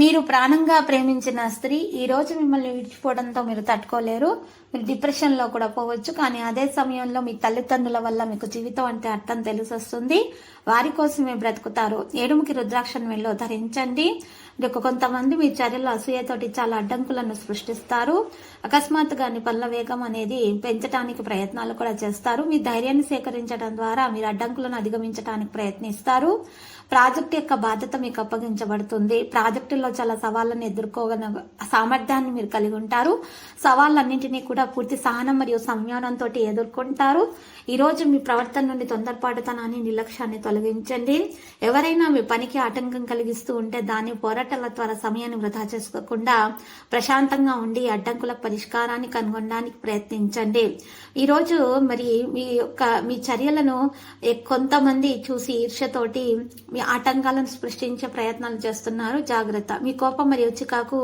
మీరు ప్రాణంగా ప్రేమించిన స్త్రీ ఈరోజు మిమ్మల్ని విడిచిపోవడంతో మీరు తట్టుకోలేరు. మీరు డిప్రెషన్లో కూడా పోవచ్చు. కానీ అదే సమయంలో మీ తల్లిదండ్రుల వల్ల మీకు జీవితం అంటే అర్థం తెలిసొస్తుంది. వారి కోసమే బ్రతుకుతారు. ఏడుముకి రుద్రాక్షను వెళ్ళో ధరించండి. కొంతమంది మీ చర్యలు అసూయతోటి చాలా అడ్డంకులను సృష్టిస్తారు. అకస్మాత్తుగా పనుల వేగం అనేది పెంచడానికి ప్రయత్నాలు కూడా చేస్తారు. మీ ధైర్యాన్ని సేకరించడం ద్వారా మీరు అడ్డంకులను అధిగమించడానికి ప్రయత్నిస్తారు. ప్రాజెక్ట్ యొక్క బాధ్యత మీకు అప్పగించబడుతుంది. ప్రాజెక్టులో చాలా సవాళ్ళను ఎదుర్కోగల సామర్థ్యాన్ని మీరు కలిగి ఉంటారు. సవాళ్ళన్నింటినీ కూడా పూర్తి సహనం మరియు సంయోనంతో ఎదుర్కొంటారు. ఈరోజు మీ ప్రవర్తన నుండి తొందరపాటుతనాన్ని నిర్లక్ష్యాన్ని తొలగించండి. ఎవరైనా మీ పనికి ఆటంకం కలిగిస్తూ ఉంటే దాని పోరాటాల ద్వారా సమయాన్ని వృధా చేసుకోకుండా ప్రశాంతంగా ఉండి అడ్డంకుల పరిష్కారాన్ని కనుగొనడానికి ప్రయత్నించండి. ఈరోజు మరి మీ యొక్క మీ చర్యలను కొంతమంది చూసి ఈర్ష్యతోటి మీ ఆటంకాలను సృష్టించే ప్రయత్నాలు చేస్తున్నారు. జాగ్రత్త. మీ కోపం మరియు చికాకు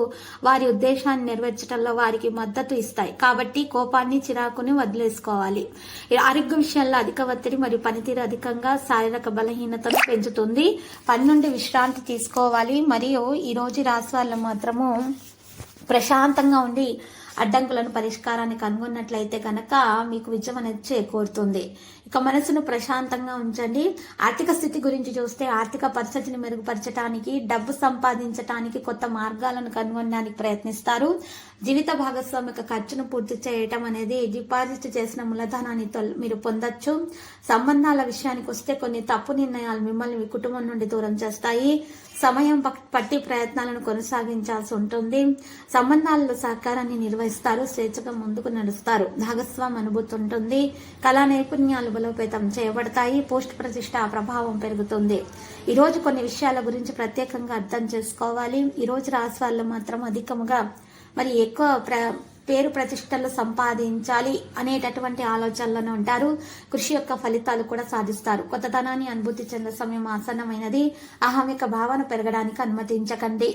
వారి ఉద్దేశాన్ని నెరవేర్చడంలో వారికి మద్దతు ఇస్తాయి. కాబట్టి కోపాన్ని చిరాకుని వదిలేసుకోవాలి. ఈ ఆరోగ్య విషయాల్లో అధిక ఒత్తిడి మరియు పనితీరు అధికంగా శారీరక బలహీనతను పెంచుతుంది. పని నుండి విశ్రాంతి తీసుకోవాలి. మరియు ఈ రోజు రాసి వాళ్ళు మాత్రము ప్రశాంతంగా ఉండి అడ్డంకులను పరిష్కారాన్ని కనుగొన్నట్లయితే కనుక మీకు విజయం అనేది చేకూరుతుంది. ఇక మనసును ప్రశాంతంగా ఉంచండి. ఆర్థిక స్థితి గురించి చూస్తే ఆర్థిక పరిస్థితిని మెరుగుపరచడానికి డబ్బు సంపాదించడానికి కొత్త మార్గాలను కనుగొనడానికి ప్రయత్నిస్తారు. జీవిత భాగస్వామిక ఖర్చును పూర్తి చేయటం అనేది డిపాజిట్ చేసిన మూలధనాన్ని తొల్- మీరు పొందొచ్చు. సంబంధాల విషయానికి వస్తే కొన్ని తప్పు నిర్ణయాలు మిమ్మల్ని మీ కుటుంబం నుండి దూరం చేస్తాయి. సమయం పక్- పట్టి ప్రయత్నాలను కొనసాగించాల్సి ఉంటుంది. సంబంధాలలో సహకారాన్ని నిర్వహిస్తారు. స్వేచ్ఛగా ముందుకు నడుస్తారు. భాగస్వామి అనుభూతి ఉంటుంది. కళా నైపుణ్యాలు బలోపేతం చేయబడతాయి పోస్ట్ ప్రతిష్ట ప్రభావం పెరుగుతుంది. ఈరోజు కొన్ని విషయాల గురించి ప్రత్యేకంగా అర్థం చేసుకోవాలి. ఈ రోజు రాశి వాళ్ళు మాత్రం అధికముగా మరి ఎక్కువ ప్ర పేరు ప్రతిష్టలు సంపాదించాలి అనేటటువంటి ఆలోచనలను ఉంటారు. కృషి యొక్క ఫలితాలు కూడా సాధిస్తారు. కొత్తదనాన్ని అనుభూతి చెందే సమయం ఆసన్నమైనది. అహమిక భావన పెరగడానికి అనుమతించకండి.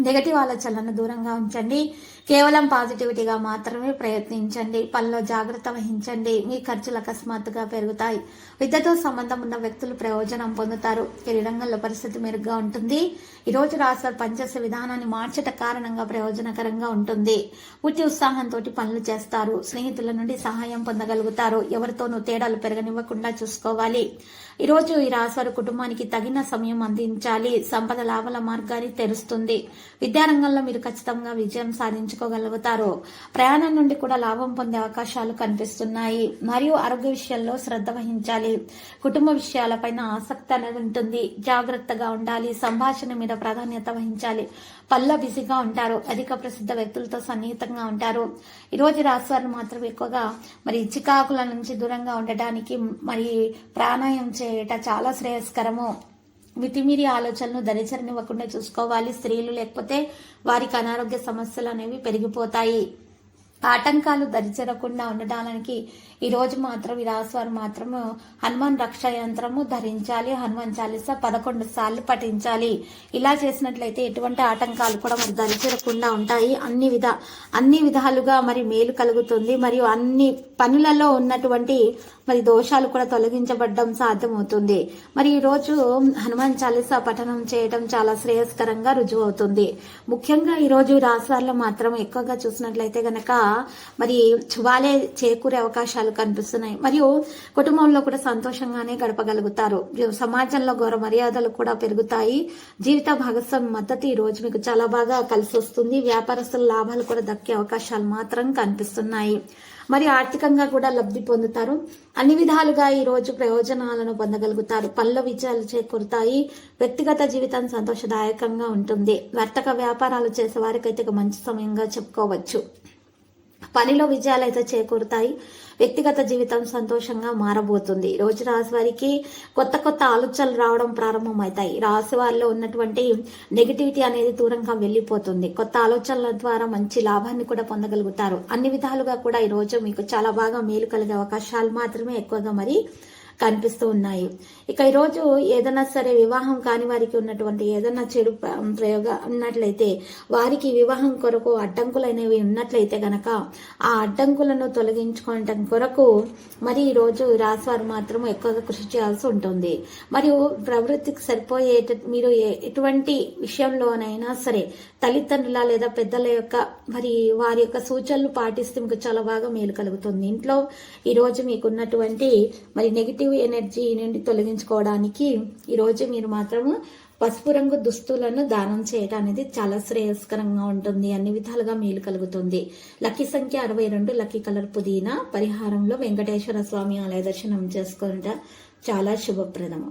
నెగటివ్ ఆలోచనలను దూరంగా ఉంచండి. కేవలం పాజిటివిటీగా మాత్రమే ప్రయత్నించండి. పనిలో జాగ్రత్త వహించండి. మీ ఖర్చులు అకస్మాత్తుగా పెరుగుతాయి. విద్యతో సంబంధం ఉన్న వ్యక్తులు ప్రయోజనం పొందుతారు. కెరీర్ రంగంలో పరిస్థితి మెరుగ్గా ఉంటుంది. ఈ రోజు రాశివారు పనిచేసే విధానాన్ని మార్చట కారణంగా ప్రయోజనకరంగా ఉంటుంది. పూర్తి ఉత్సాహంతో పనులు చేస్తారు. స్నేహితుల నుండి సహాయం పొందగలుగుతారు. ఎవరితోనూ తేడాలు పెరగనివ్వకుండా చూసుకోవాలి. ఈ రోజు ఈ రాశివారు కుటుంబానికి తగిన సమయం అందించాలి. సంపద లాభాల మార్గాన్ని తెరుస్తుంది. విద్యారంగంలో మీరు ఖచ్చితంగా విజయం సాధించుకోగలుగుతారు. ప్రయాణం నుండి కూడా లాభం పొందే అవకాశాలు కనిపిస్తున్నాయి. మరియు ఆరోగ్య విషయాల్లో శ్రద్ధ వహించాలి. కుటుంబ విషయాలపైన ఆసక్తి అనేది ఉంటుంది. జాగ్రత్తగా ఉండాలి. సంభాషణ మీద ప్రాధాన్యత వహించాలి. పల్ల బిజీగా ఉంటారు. అధిక ప్రసిద్ధ వ్యక్తులతో సన్నిహితంగా ఉంటారు. ఈరోజు రాశివారు మాత్రం ఎక్కువగా మరి చికాకుల నుంచి దూరంగా ఉండటానికి మరి ప్రాణాయం చేయట చాలా శ్రేయస్కరము. మితిమీరి ఆలోచనలు దరిచరనివ్వకుండా చూసుకోవాలి. స్త్రీలు లేకపోతే వారికి అనారోగ్య సమస్యలు అనేవి పెరిగిపోతాయి. ఆటంకాలు దరిచేరకుండా ఉండడానికి ఈరోజు మాత్రం ఈ రాశివారు మాత్రము హనుమాన్ రక్ష యంత్రము ధరించాలి హనుమాన్ చాలీస పదకొండు సార్లు పఠించాలి. ఇలా చేసినట్లయితే ఎటువంటి ఆటంకాలు కూడా మరి దరిచేరకుండా ఉంటాయి. అన్ని విధ అన్ని విధాలుగా మరి మేలు కలుగుతుంది. మరియు అన్ని పనులలో ఉన్నటువంటి మరి దోషాలు కూడా తొలగించబడడం సాధ్యమవుతుంది. మరి ఈరోజు హనుమాన్ చాలీసా పఠనం చేయడం చాలా శ్రేయస్కరంగా రుజువు అవుతుంది ముఖ్యంగా ఈరోజు రోజు రాశివారిలో మాత్రం ఎక్కువగా చూసినట్లయితే గనక మరి శుభాలే చేకూరే అవకాశాలు కనిపిస్తున్నాయి. మరియు కుటుంబంలో కూడా సంతోషంగానే గడపగలుగుతారు. సమాజంలో గౌరవ మర్యాదలు కూడా పెరుగుతాయి. జీవిత భాగస్వామి మద్దతు ఈ రోజు మీకు చాలా బాగా కలిసి వస్తుంది. వ్యాపారస్తుల లాభాలు కూడా దక్కే అవకాశాలు మాత్రం కనిపిస్తున్నాయి. మరి ఆర్థికంగా కూడా లబ్ధి పొందుతారు. అన్ని విధాలుగా ఈ రోజు ప్రయోజనాలను పొందగలుగుతారు. పనుల విజయాలు చేకూరుతాయి. వ్యక్తిగత జీవితం సంతోషదాయకంగా ఉంటుంది. వర్తక వ్యాపారాలు చేసే వారికైతే మంచి సమయంగా చెప్పుకోవచ్చు. పనిలో విజయాలు అయితే చేకూరుతాయి. వ్యక్తిగత జీవితం సంతోషంగా మారబోతుంది. రోజు రాశి వారికి కొత్త కొత్త ఆలోచనలు రావడం ప్రారంభమవుతాయి. రాశి వారిలో ఉన్నటువంటి నెగిటివిటీ అనేది దూరంగా వెళ్ళిపోతుంది. కొత్త ఆలోచనల ద్వారా మంచి లాభాన్ని కూడా పొందగలుగుతారు. అన్ని విధాలుగా కూడా ఈ రోజు మీకు చాలా బాగా మేలు కలిగే అవకాశాలు మాత్రమే ఎక్కువగా మరి కనిపిస్తూ ఉన్నాయి. ఇక ఈరోజు ఏదైనా సరే వివాహం కాని వారికి ఉన్నటువంటి ఏదైనా చెడు ప్రయోగ ఉన్నట్లయితే వారికి వివాహం కొరకు అడ్డంకులు అనేవి ఉన్నట్లయితే గనక ఆ అడ్డంకులను తొలగించుకోవటం కొరకు మరి ఈరోజు రోజు రాశివారు మాత్రం ఎక్కువగా కృషి చేయాల్సి ఉంటుంది. మరియు ప్రవృత్తికి సరిపోయే మీరు ఎటువంటి విషయంలోనైనా సరే తల్లిదండ్రుల లేదా పెద్దల యొక్క మరి వారి యొక్క సూచనలు పాటిస్తే మీకు చాలా బాగా మేలు కలుగుతుంది. ఇంట్లో ఈరోజు మీకున్నటువంటి మరి నెగిటివ్ ఎనర్జీ నుండి తొలగించుకోవడానికి ఈరోజు మీరు మాత్రము పసుపు రంగు దుస్తులను దానం చేయడం అనేది చాలా శ్రేయస్కరంగా ఉంటుంది. అన్ని విధాలుగా మేలు కలుగుతుంది. లక్కీ సంఖ్య అరవై రెండు లక్కీ కలర్ పుదీనా పరిహారంలో వెంకటేశ్వర స్వామి ఆలయ దర్శనం చేసుకుంటా చాలా శుభప్రదము.